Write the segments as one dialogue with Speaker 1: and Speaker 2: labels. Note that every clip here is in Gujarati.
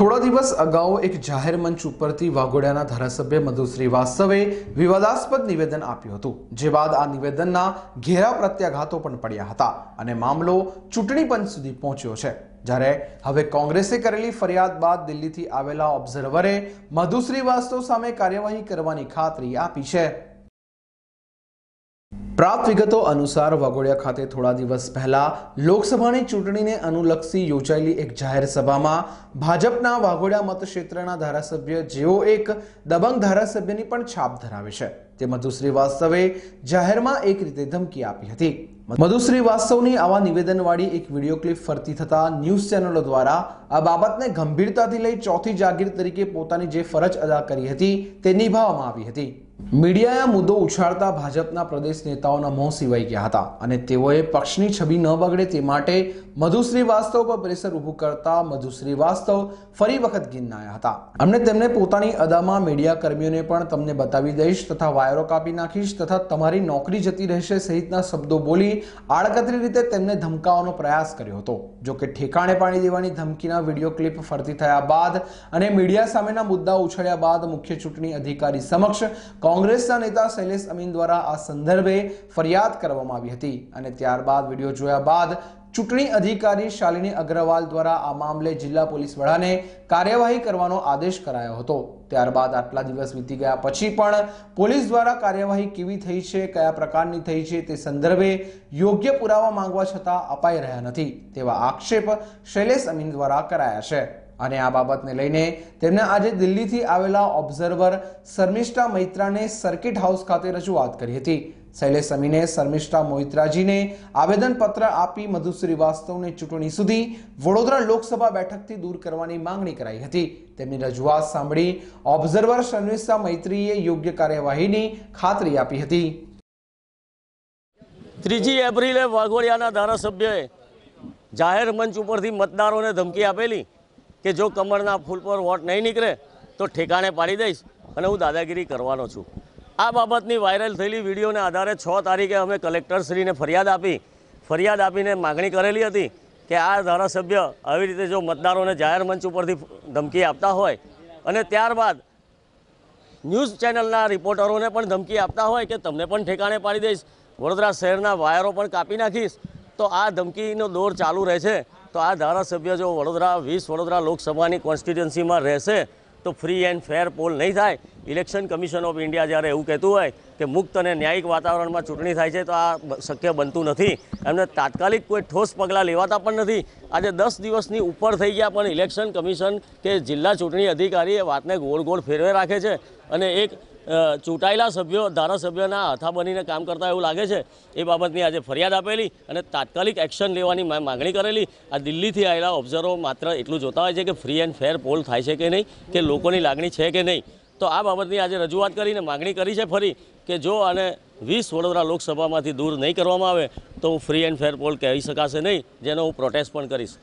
Speaker 1: થોડા દિવસ અગાઉ એક જાહેર મંચ ઉપરથી વાઘોડિયાના ધારાસભ્ય મધુ શ્રીવાસ્તવે વિવાદાસ્પદ નિવેદન આપ્યું હતું, જે બાદ આ નિવેદનના ઘેરા પ્રત્યાઘાતો પણ પડ્યા હતા અને મામલો ચૂંટણી પંચ સુધી પહોંચ્યો છે. જ્યારે હવે કોંગ્રેસે કરેલી ફરિયાદ બાદ દિલ્હીથી આવેલા ઓબ્ઝર્વરે મધુ શ્રીવાસ્તવ સામે કાર્યવાહી કરવાની ખાતરી આપી છે. પ્રાપ્ત વિગતો અનુસાર વાઘોડિયા ખાતે થોડા દિવસ પહેલા લોકસભાની ચૂંટણીને અનુલક્ષી યોજાયેલી એક જાહેર સભામાં ભાજપના વાઘોડિયા મતક્ષેત્રના ધારાસભ્ય જેઓ એક દબંગ ધારાસભ્યની પણ છાપ ધરાવે છે. તે મધુ વાસ્તવે જાહેરમાં એક રીતે ધમકી આપી હતી. મધુશ્રી વાસ્તવની આવા નિવેદનવાળી એક વીડિયો ક્લિપ ફરતી થતા ન્યૂઝ ચેનલો દ્વારા આ બાબતને ગંભીરતાથી લઈ ચોથી જાગીર તરીકે પોતાની જે ફરજ અદા કરી હતી તે નિભાવવામાં આવી હતી. મીડિયાએ મુદ્દો ઉછાળતા ભાજપના પ્રદેશ નેતાઓના મોં સિવાઈ ગયા હતા અને તેઓએ પક્ષની છબી ન બગડે તે માટે મધુ શ્રીવાસ્તવ પર પ્રેશર ઊભું કરતા મધુ શ્રીવાસ્તવ ફરી વખત ગિન્નાયા હતા. અમને તેમને પોતાની અદામાં મીડિયા કર્મીઓને પણ તમને બતાવી દઈશ તથા વાયરો કાપી નાખીશ તથા તમારી નોકરી જતી રહેશે સહિતના શબ્દો બોલી આડકતરી રીતે તેમને ધમકાવવાનો પ્રયાસ કર્યો હતો. જો કે ઠેકાણે પાણી દેવાની ધમકીના વીડિયો ક્લિપ ફરતી થયા બાદ અને મીડિયા સામેના મુદ્દા ઉછળ્યા બાદ મુખ્ય ચૂંટણી અધિકારી સમક્ષ કોંગ્રેસના નેતા શૈલેષ અમીન દ્વારા આ સંદર્ભે ફરિયાદ કરવામાં આવી હતી અને ત્યારબાદ વીડિયો જોયા બાદ ચૂંટણી અધિકારી શાલિની અગ્રવાલ દ્વારા આ મામલે જિલ્લા પોલીસ વડાને કાર્યવાહી કરવાનો આદેશ કરાયો હતો. ત્યારબાદ આટલા દિવસ વીતી ગયા. પછી પણ પોલીસ દ્વારા કાર્યવાહી કેવી થઈ છે, કયા પ્રકારની થઈ છે તે સંદર્ભે યોગ્ય પુરાવા માંગવા છતાં અપાઈ રહ્યા નથી તેવા આક્ષેપ શૈલેષ અમીન દ્વારા કરાયા છે. અને આ બાબતને લઈને તેમણે આજે દિલ્હીથી આવેલા ઓબ્ઝર્વર શર્મિષ્ઠા મૈત્રાને સર્કિટ હાઉસ ખાતે રજૂઆત કરી હતી. શૈલેષ અમીને, શર્મિષ્ઠા મોહિત્રાજીને આવેદનપત્ર આપી મધુ શ્રીવાસ્તવને ચૂંટણી સુધી વડોદરા લોકસભા બેઠકથી દૂર કરવાની માંગણી કરાઈ હતી. તેમની રજૂઆત સાંભળી ઓબ્ઝર્વર શર્મિષ્ઠા મૈત્રીએ યોગ્ય કાર્યવાહીની ખાતરી આપી હતી.
Speaker 2: ત્રીજી એપ્રિલે વાઘોડિયાના ધારાસભ્યએ જાહેર મંચ ઉપરથી મતદારોને ધમકી આપેલી કે જો કમળના ફૂલ પર વોટ નહીં નીકળે તો ઠેકાણે પાડી દઈશ અને હું દાદાગીરી કરવાનો છું. આ બાબતની વાયરલ થયેલી વિડીયોને આધારે છ તારીખે અમે કલેક્ટરશ્રીને ફરિયાદ આપી. ફરિયાદ આપીને માગણી કરેલી હતી કે આ ધારાસભ્ય આવી રીતે જો મતદારોને જાહેર મંચ ઉપરથી ધમકી આપતા હોય અને ત્યારબાદ ન્યૂઝ ચેનલના રિપોર્ટરોને પણ ધમકી આપતા હોય કે તમને પણ ઠેકાણે પાડી દઈશ, વડોદરા શહેરના વાયરો પણ કાપી નાખીશ, તો આ ધમકીનો દોર ચાલુ રહેશે. તો આ ધારાસભ્ય જો વડોદરા, વીસ વડોદરા લોકસભાની કોન્સ્ટિટ્યુન્સીમાં રહેશે, તો ફ્રી એન્ડ ફેર પોલ નહીં થાય. ઇલેક્શન કમિશન ઓફ ઇન્ડિયા જ્યારે એવું કહેતું હોય કે મુક્ત અને ન્યાયિક વાતાવરણમાં ચૂંટણી થાય છે, તો આ શક્ય બનતું નથી. એમને તાત્કાલિક કોઈ ઠોસ પગલાં લેવાતા પણ નથી. આજે દસ દિવસની ઉપર થઈ ગયા, પણ ઇલેક્શન કમિશન કે જિલ્લા ચૂંટણી અધિકારી એ વાતને ગોળ ગોળ ફેરવે રાખે છે અને એક ચૂંટાયેલા સભ્યો ધારાસભ્યોના હાથા બનીને કામ કરતા એવું લાગે છે. એ બાબતની આજે ફરિયાદ આપેલી અને તાત્કાલિક એક્શન લેવાની માગણી કરેલી. આ દિલ્હીથી આવેલા ઓબ્ઝર્વરો માત્ર એટલું જોતા હોય છે કે ફ્રી એન્ડ ફેર પોલ થાય છે કે નહીં, કે લોકોની લાગણી છે કે નહીં. તો આ બાબતની આજે રજૂઆત કરીને માગણી કરી છે ફરી કે જો આને વીસ વડોદરા લોકસભામાંથી દૂર નહીં કરવામાં આવે તો હું ફ્રી એન્ડ ફેર પોલ કહી શકાશે નહીં, જેનો હું પ્રોટેસ્ટ પણ કરીશ.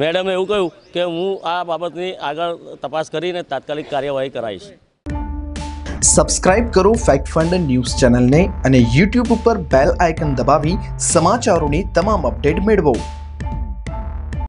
Speaker 2: મેડમે એવું કહ્યું કે હું આ બાબતની આગળ તપાસ કરીને તાત્કાલિક કાર્યવાહી કરાવીશ.
Speaker 3: સબસ્ક્રાઇબ કરો ફેક્ટ ફંડ ન્યૂઝ ચેનલને અને યુટ્યુબ ઉપર બેલ આઇકન દબાવી સમાચારોની તમામ અપડેટ મેળવો.